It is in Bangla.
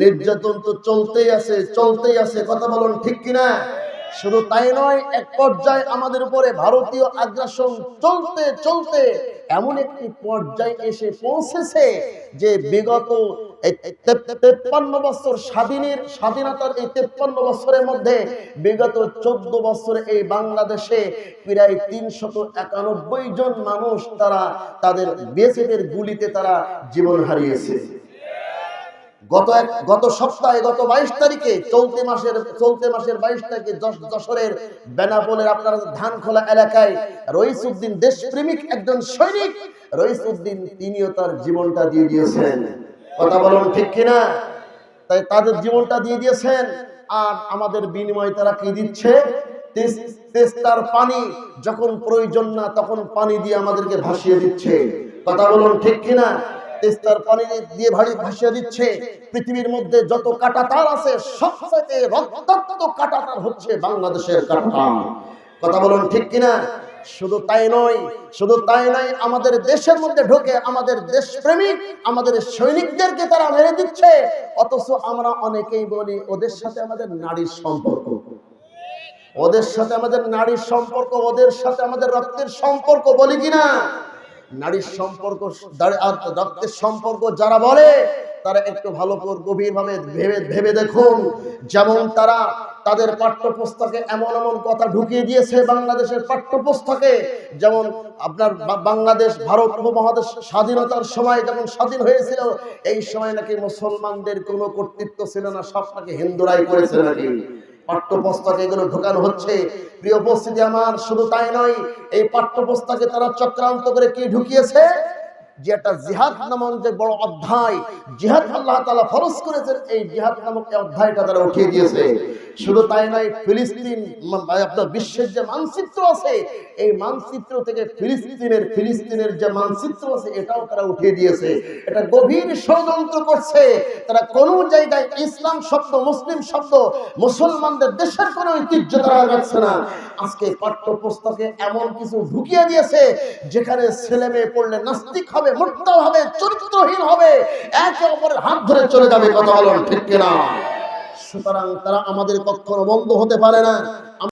নির্যাতন তো চলতেই আছে চলতেই আছে, কথা বলুন ঠিক কিনা? শুধু তাই নয়, এক পর্যায়ে আমাদের উপরে ভারতীয় আগ্রাসন চলতে চলতে এমন একটি পর্যায়ে এসে পৌঁছেছে যে বিগত তেপ্পান্ন বছর স্বাধীনের, স্বাধীনতার এই তেপ্পান্ন বছরের মধ্যে বিগত চোদ্দ বছরে এই বাংলাদেশে প্রায় তিনশত একানব্বই জন মানুষ তারা তাদের গুলিতে তারা জীবন হারিয়েছে। গত এক, গত সপ্তাহে, গত বাইশ তারিখে চলতি মাসের চলতি মাসের বাইশ তারিখে বেনাপোলের আপনার এলাকায় দেশপ্রেমিক একজন সৈনিক। রইস উদ্দিন তিনিও তার জীবনটা দিয়ে দিয়েছেন। কথা বলুন ঠিক কিনা? তাই তাদের জীবনটা দিয়ে দিয়েছেন। আর আমাদের বিনিময়ে তারা কি দিচ্ছে? তেস- তেস্তার পানি যখন প্রয়োজন না, তখন পানি দিয়ে আমাদেরকে ভাসিয়ে দিচ্ছে। কথা বলুন ঠিক কিনা? তেস্তার পানি দিয়ে ভারী ভাসিয়ে দিচ্ছে। পৃথিবীর মধ্যে যত কাটাতার আছে সবচেয়ে রক্তাক্ত কাটাতার হচ্ছে বাংলাদেশের কাটাতার। কথা বলুন ঠিক কিনা? শুধু তাই নয়, শুধু তাই নয়, আমাদের দেশের মধ্যে ঢোকে আমাদের দেশপ্রেমিক, আমাদের সৈনিকদেরকে তারা মেরে দিচ্ছে। অথচ আমরা অনেকেই বলি, ওদের সাথে আমাদের নারীর সম্পর্ক। ওদের সাথে আমাদের নারীর সম্পর্ক, ওদের সাথে আমাদের রক্তের সম্পর্ক, বলি কিনা? নারীর সম্পর্ক রক্তের সম্পর্ক যারা বলে, তারা একটু ভালো করে গভীরভাবে ভেবে ভেবে দেখুন। যেমন তারা তাদের পাঠ্যপুস্তকে এমন এমন কথা ঢুকিয়ে দিয়েছে বাংলাদেশের পাঠ্যপুস্তকে, যেমন আপনার বাংলাদেশ, ভারত উপমহাদেশ স্বাধীনতার সময় যখন স্বাধীন হয়েছিল, এই সময় নাকি মুসলমানদের কোনো কর্তৃত্ব ছিল না, সব নাকি হিন্দুরাই করেছে নাকি? পাঠ্যপুস্তকে এগুলো ঢোকানো হচ্ছে। প্রিয় উপস্থিতি আমার, শুধু তাই নয়, এই পাঠ্যপুস্তকে তারা চক্রান্ত করে কে ঢুকিয়েছে? যে একটা জিহাদ নামক যে বড় অধ্যায়, জিহাদ আল্লাহ তালা ফরস করেছেন, এই জিহাদ নামক অধ্যায়টা তারা উঠিয়ে দিয়েছে। শুধু তাই নয়, ফিলিস্তিন আপনার বিশ্বের যে মানচিত্র আছে, এই মানচিত্র থেকে ফিলিস্তিনের ফিলিস্তিনের যে মানচিত্র আছে, এটাও তারা উঠিয়ে দিয়েছে। এটা গভীর ষড়যন্ত্র করছে। তারা কোন জায়গায় ইসলাম শব্দ, মুসলিম শব্দ, মুসলমানদের দেশের কোনো ঐতিহ্য তারা রাখছে না। আজকে পাঠ্যপুস্তকে এমন কিছু ঢুকিয়ে দিয়েছে, যেখানে ছেলে মেয়ে পড়লে নাস্তিক হবে মুক্ত হবে, চরিত্রহীন হবে, একে অপরের হাত ধরে চলে যাবে, কথা বলুন ঠিক কিনা? সুতরাং তারা আমাদের কখনো বন্ধ হতে পারে না।